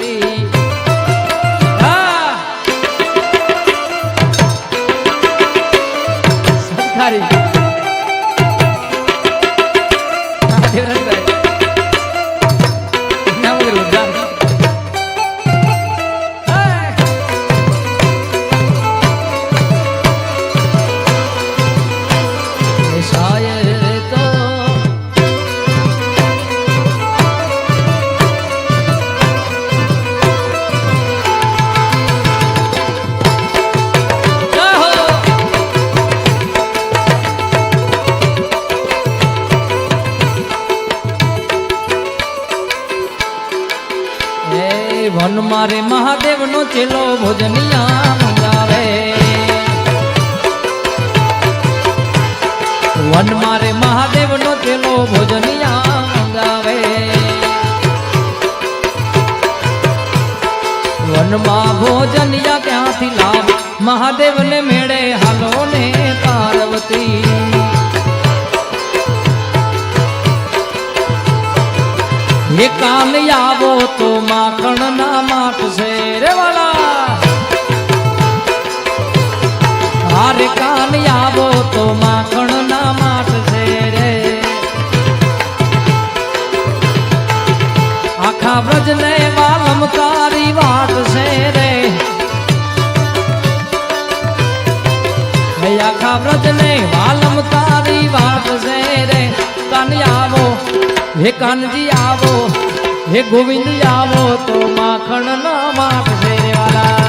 પાર્વતી મારે મહાદેવ નો ચેલો ભોજનિયા મંગાવે વન મારે મહાદેવ નો ચેલો ભોજનિયા મંગાવે વનમાં ભોજનિયા ક્યાંથી લાવ? મહાદેવ ને મેળે હાલો ને પાર્વતી. એ કાલ આવો તો માખણ ના માખશે રે વાલા. હારે કાલ આવો તો માખણ ના માખશે રે આખા વ્રજ ને હે કાનજી આવો હે ગોવિંદ આવો તો માખણ ના રે વાલા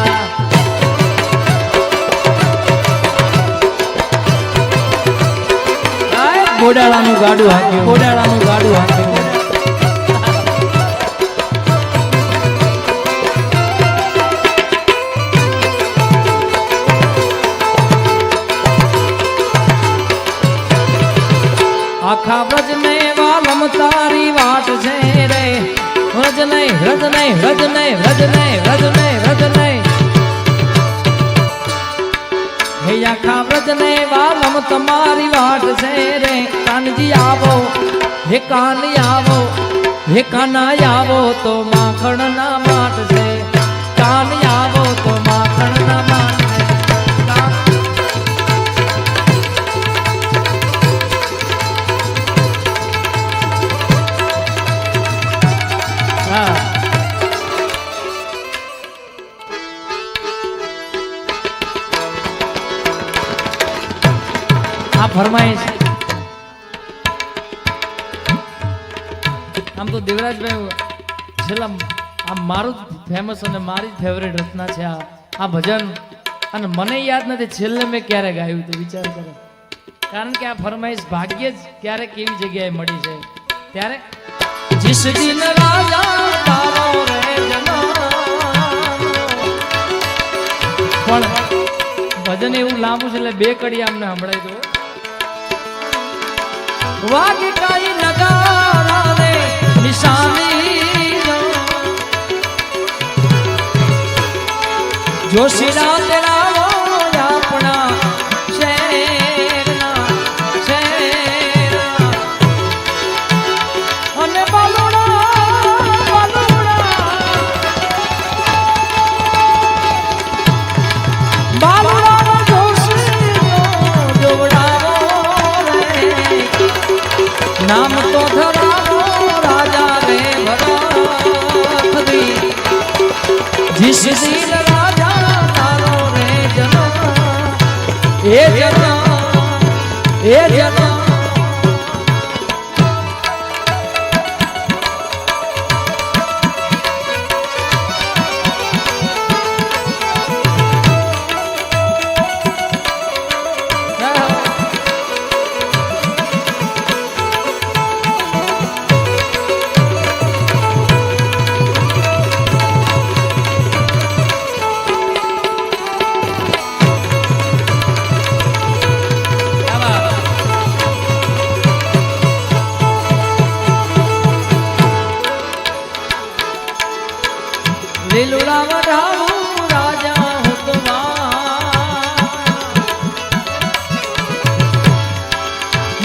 ગોડાળાનું ગાડું હાંક્યું ગોડાળાનું ગાડું હાંક્યું આખા વ્રજ ને વાલમ તારી વાટ છે રે. વ્રજ નહીં વ્રજ નહીં વ્રજ નહીં વ્રજ નહીં વ્રજ નહીં વ્રજ નહીં. હે ખા વ્રજ ને વાલમ તમારી વાટ છે રે. કાનજી આવો, હે કાન આવો, હે કાના આવો તો માખણ ના માટ છે. આ ફરમાઈશ. આમ તો દેવરાજભાઈ છેલ્લા આ મારું જ ફેમસ અને મારી ફેવરેટ રચના છે આ આ ભજન. અને મને યાદ નથી છેલ્લે મેં ક્યારે ગાયું હતું વિચાર કરો. કારણ કે આ ફરમાઈશ ભાગ્યે જ ક્યારે કેવી જગ્યાએ મળી છે. ત્યારે જીસ દિન રાજા તારો રે પણ ભજન એવું લાંબુ છે એટલે બે કડી આમને સંભળાઈ દો વાગ કાઈ નગારા રે નિશાની જો તેરા દિન રાજા તારો રે જન્મ. એ જન્મ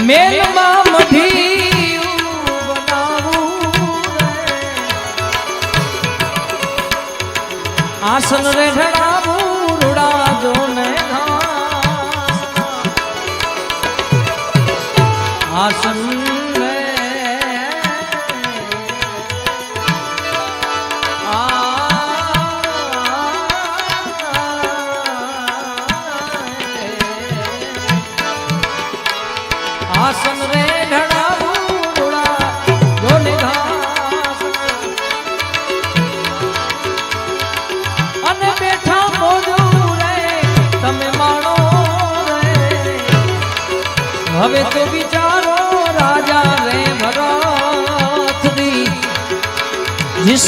મેલમાં મઢી. આસન રેઠણા હવે તો વિચારો રાજા રે ભરતદી જીસ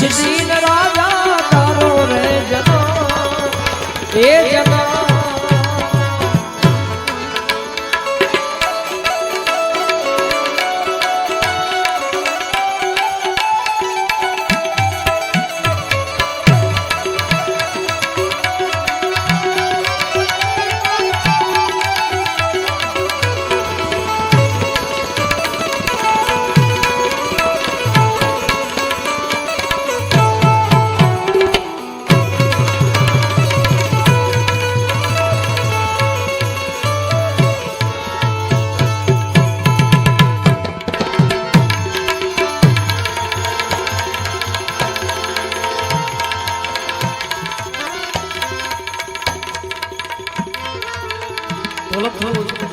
ઓળખ થવું છે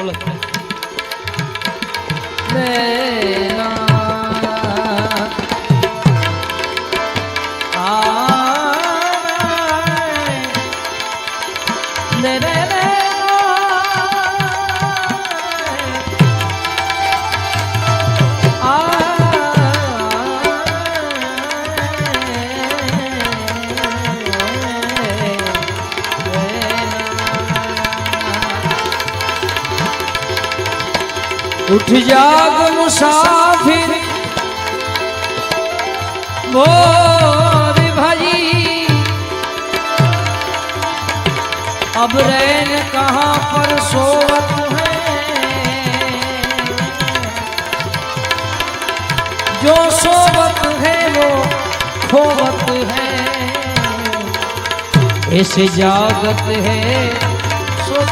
ઓળખ उठ जाग मुसाफिर। मोर भाई, अब रैन कहाँ पर सोवत है? जो सोवत है वो खोवत है। ऐसे जागत है, सो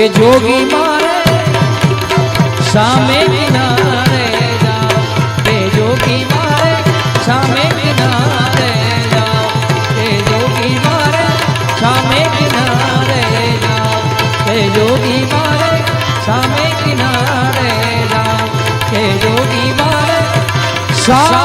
કે જોગી મારે, સામે કિનારે જાઓ કે જોગી મારે, સામે કિનારે જાઓ કે જોગી મારે, સામે કિનારે જાઓ કે જોગી મારે, સામે કિનારે જાઓ કે જોગી મારે, સામે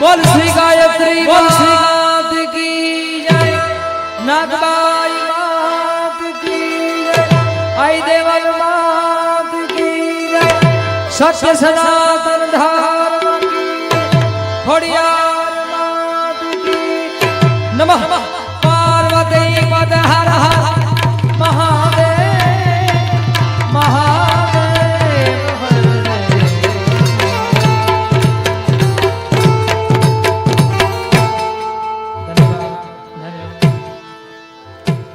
બોલ શ્રી ગાયત્રી બોલ શ્રી નાથ કી જય. નાથબાઈ માત કી જય. આઈ દેવલ માત કી જય. સત્ય સનાતન ધામ ખોડિયાર માત કી નમઃ. પાર્વતી પદ હર હર